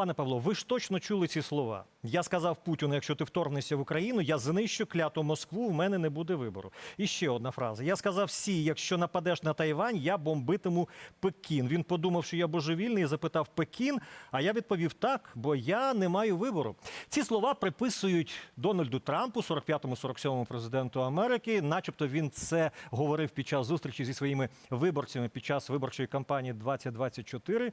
Пане Павло, ви ж точно чули ці слова. Я сказав Путіну, якщо ти вторгнешся в Україну, я знищу кляту Москву, в мене не буде вибору. І ще одна фраза. Я сказав Сі, якщо нападеш на Тайвань, я бомбитиму Пекін. Він подумав, що я божевільний, і запитав Пекін. А я відповів так, бо я не маю вибору. Ці слова приписують Дональду Трампу, 45-му, 47-му президенту Америки, начебто він це говорив під час зустрічі зі своїми виборцями під час виборчої кампанії 2024.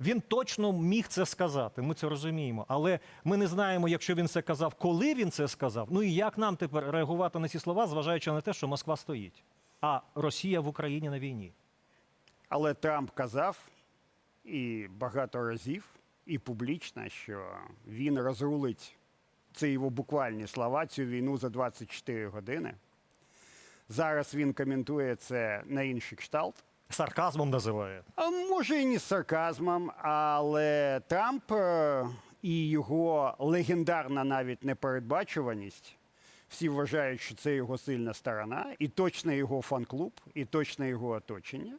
Він точно міг це сказати. Ми це розуміємо. Але ми не знаємо, якщо він це казав, коли він це сказав. Ну і як нам тепер реагувати на ці слова, зважаючи на те, що Москва стоїть, а Росія в Україні на війні. Але Трамп казав і багато разів, і публічно, що він розрулить це його буквальні слова, цю війну за 24 години. Зараз він коментує це на інший кшталт. Сарказмом називає. А може і не сарказмом, але Трамп е, і його легендарна навіть непередбачуваність. Всі вважають, що це його сильна сторона, і точно його фан-клуб, і точно його оточення.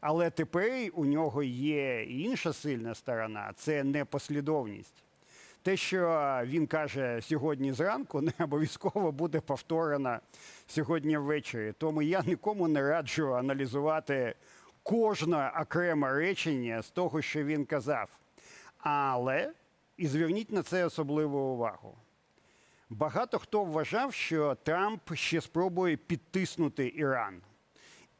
Але тепер у нього є інша сильна сторона це непослідовність. Те, що він каже сьогодні зранку, не обов'язково буде повторено сьогодні ввечері. Тому я нікому не раджу аналізувати кожне окреме речення з того, що він казав. Але і зверніть на це особливу увагу. Багато хто вважав, що Трамп ще спробує підтиснути Іран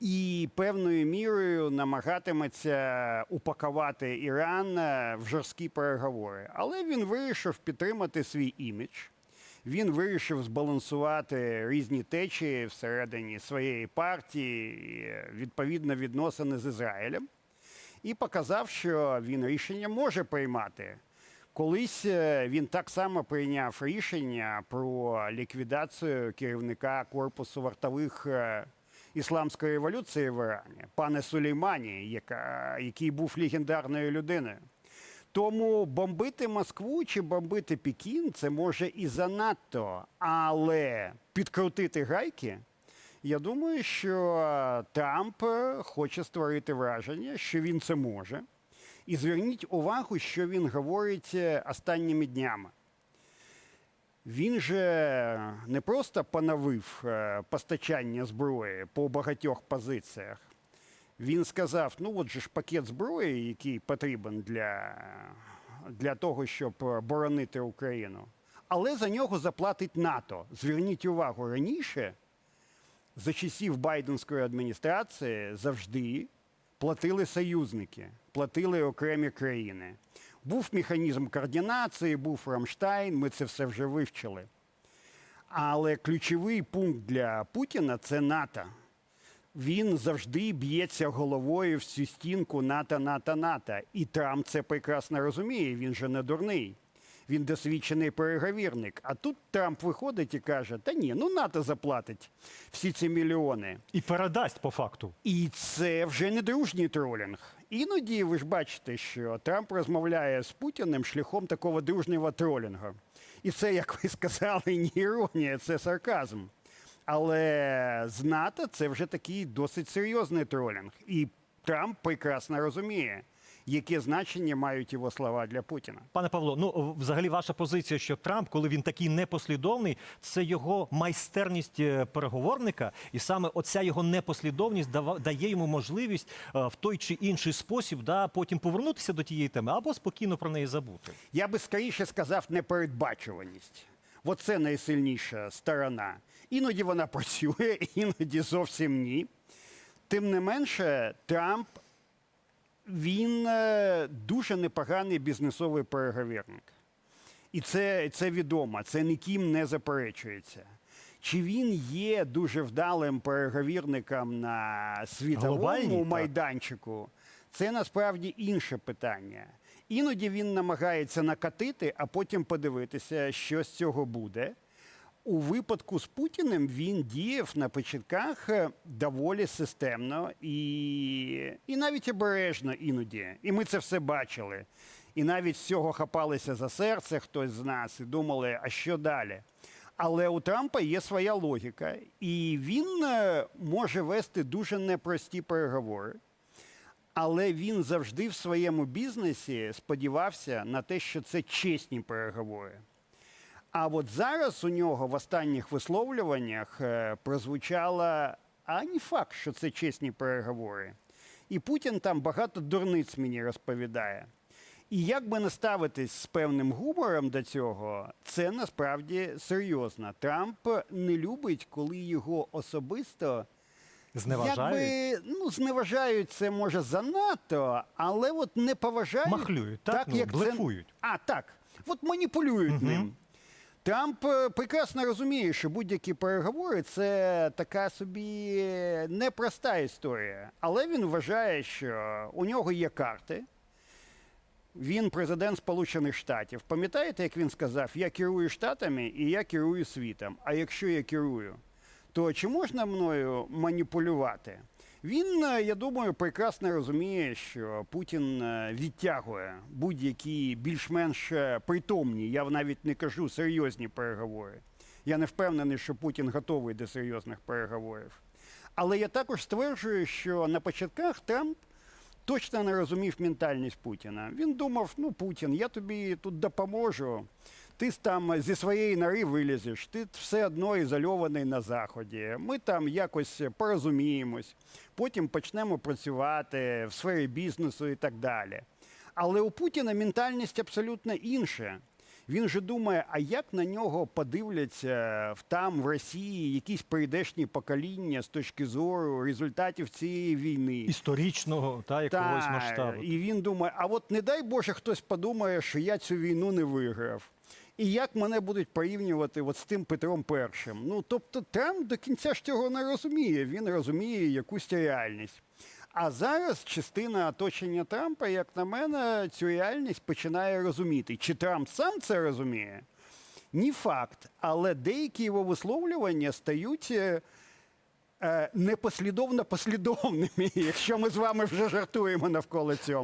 і певною мірою намагатиметься упакувати Іран е, в жорсткі переговори. Але він вирішив підтримати свій імідж. Він вирішив збалансувати різні течії всередині своєї партії, е, відповідно відносини з Ізраїлем, і показав, що він рішення може приймати. Колись е, він так само прийняв рішення про ліквідацію керівника корпусу вартових ісламської революції в Ірані, пане Сулеймані, яка, який був легендарною людиною. Тому бомбити Москву чи бомбити Пекін це може і занадто, але підкрутити гайки. Я думаю, що Трамп хоче створити враження, що він це може. І зверніть увагу, що він говорить е, останніми днями. Він же не просто поновив е, постачання зброї по багатьох позиціях. Він сказав: ну от же ж пакет зброї, який потрібен для, для того, щоб боронити Україну. Але за нього заплатить НАТО. Зверніть увагу, раніше, за часів Байденської адміністрації, завжди платили союзники, платили окремі країни. Був механізм координації, був Рамштайн, ми це все вже вивчили. Але ключовий пункт для Путіна це НАТО. Він завжди б'ється головою в цю стінку НАТО, НАТО, НАТО. І Трамп це прекрасно розуміє. Він же не дурний. Він досвідчений переговірник. А тут Трамп виходить і каже: Та ні, ну НАТО заплатить всі ці мільйони. І передасть по факту. І це вже не дружній тролінг. Іноді ви ж бачите, що Трамп розмовляє з Путіним шляхом такого дружнього тролінгу. І це, як ви сказали, не іронія, це сарказм. Але з НАТО це вже такий досить серйозний тролінг. І Трамп прекрасно розуміє, яке значення мають його слова для Путіна. Пане Павло, ну взагалі ваша позиція, що Трамп, коли він такий непослідовний, це його майстерність е, переговорника, і саме оця його непослідовність дає йому можливість е, в той чи інший спосіб да, потім повернутися до тієї теми або спокійно про неї забути. Я би скоріше сказав непередбачуваність. Оце найсильніша сторона. Іноді вона працює, іноді зовсім ні. Тим не менше, Трамп він е, дуже непоганий бізнесовий переговірник. І це, це відомо, це ніким не заперечується. Чи він є дуже вдалим переговірником на світовому Глобальній, так. майданчику? Це насправді інше питання. Іноді він намагається накатити, а потім подивитися, що з цього буде. У випадку з Путіним він діяв на початках е, доволі системно і, і навіть обережно іноді. І ми це все бачили. І навіть з цього хапалися за серце хтось з нас і думали, а що далі? Але у Трампа є своя логіка, і він е, може вести дуже непрості переговори. Але він завжди в своєму бізнесі сподівався на те, що це чесні переговори. А от зараз у нього в останніх висловлюваннях е, прозвучало, а не факт, що це чесні переговори. І Путін там багато дурниць мені розповідає. І як би не ставитись з певним гумором до цього, це насправді серйозно. Трамп не любить, коли його особисто Зневажають. Якби, ну, зневажають це може занадто, але от не поважають. Махлюють, так? Ну, блефують. Це... А, так. От маніпулюють ним. Трамп е, прекрасно розуміє, що будь-які переговори це така собі непроста історія. Але він вважає, що у нього є карти. Він президент Сполучених Штатів. Пам'ятаєте, як він сказав: я керую штатами і я керую світом. А якщо я керую, то чи можна мною маніпулювати? Він, е, я думаю, прекрасно розуміє, що Путін е, відтягує будь-які більш-менш е, притомні, я навіть не кажу серйозні переговори. Я не впевнений, що Путін готовий до серйозних переговорів. Але я також стверджую, що на початках Трамп точно не розумів ментальність Путіна. Він думав: ну, Путін, я тобі тут допоможу. Ти там зі своєї нори вилізеш, ти все одно ізольований на заході. Ми там якось порозуміємось, потім почнемо працювати в сфері бізнесу і так далі. Але у Путіна ментальність абсолютно інша. Він же думає, а як на нього подивляться там в Росії якісь прийдешні покоління з точки зору результатів цієї війни. Історичного та якогось Та, масштабу. І він думає: а от не дай Боже, хтось подумає, що я цю війну не виграв. І як мене будуть порівнювати от з тим Петром І? Ну тобто Трамп до кінця ж цього не розуміє. Він розуміє якусь реальність. А зараз частина оточення Трампа, як на мене, цю реальність починає розуміти. Чи Трамп сам це розуміє? Ні факт. Але деякі його висловлювання стають е, е, непослідовно послідовними, якщо ми з вами вже жартуємо навколо цього.